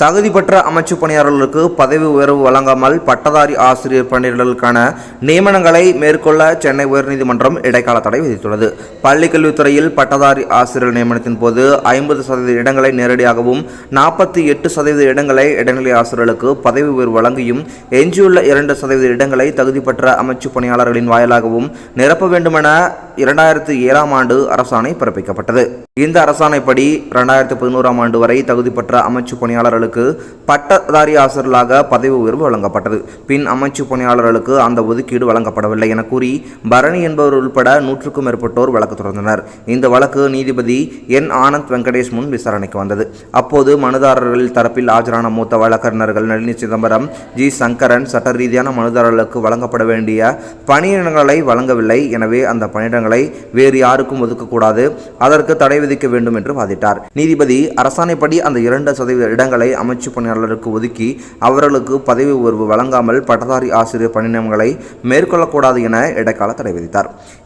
தகுதி பெற்ற அமைச்சு பணியாளர்களுக்கு பதவி உயர்வு வழங்காமல் பட்டதாரி ஆசிரியர் பணியாளர்களுக்கான நியமனங்களை மேற்கொள்ள சென்னை உயர்நீதிமன்றம் இடைக்கால தடை விதித்துள்ளது. பள்ளிக்கல்வித்துறையில் பட்டதாரி ஆசிரியர் நியமனத்தின் போது ஐம்பது சதவீத இடங்களை நேரடியாகவும் நாற்பத்தி எட்டு சதவீத இடங்களை இடைநிலை ஆசிரியர்களுக்கு பதவி உயர்வு வழங்கியும் எஞ்சியுள்ள இரண்டு சதவீத இடங்களை தகுதி பெற்ற அமைச்சு பணியாளர்களின் வாயிலாகவும் நிரப்ப வேண்டுமென இரண்டாயிரத்து ஏழாம் ஆண்டு அரசாணை பிறப்பிக்கப்பட்டது. இந்த அரசாணைப்படி இரண்டாயிரத்து பதினோராம் ஆண்டு வரை தகுதி பெற்ற அமைச்சு பணியாளர்களுக்கு பட்டதாரி ஆசிரியர்களாக பதவி உயர்வு வழங்கப்பட்டது. பின் அமைச்சு பணியாளர்களுக்கு அந்த ஒதுக்கீடு வழங்கப்படவில்லை என கூறி பரணி என்பவர் உள்பட நூற்றுக்கும் மேற்பட்டோர் வழக்கு தொடர்ந்தனர். இந்த வழக்கு நீதிபதி என். ஆனந்த் வெங்கடேஷ் முன் விசாரணைக்கு வந்தது. அப்போது மனுதாரர்கள் தரப்பில் ஆஜரான மூத்த வழக்கறிஞர்கள் நளினி சிதம்பரம் ஜி. சங்கரன் சட்ட ரீதியான மனுதாரர்களுக்கு வழங்கப்பட வேண்டிய பணியிடங்களை வழங்கவில்லை. எனவே அந்த பணியிடங்கள் வேறு யாருக்கும் ஒதுக்கக்கூடாது. அதற்கு தடை விதிக்க வேண்டும் என்று வாதிட்டார். நீதிபதி அரசாணைப்படி அந்த இரண்டு சதவீத இடங்களை அமைச்சு பணியாளருக்கு ஒதுக்கி அவர்களுக்கு பதவி உயர்வு வழங்காமல் பட்டதாரி ஆசிரியர் பணியிடங்களை மேற்கொள்ளக்கூடாது என இடைக்கால தடை விதித்தார்.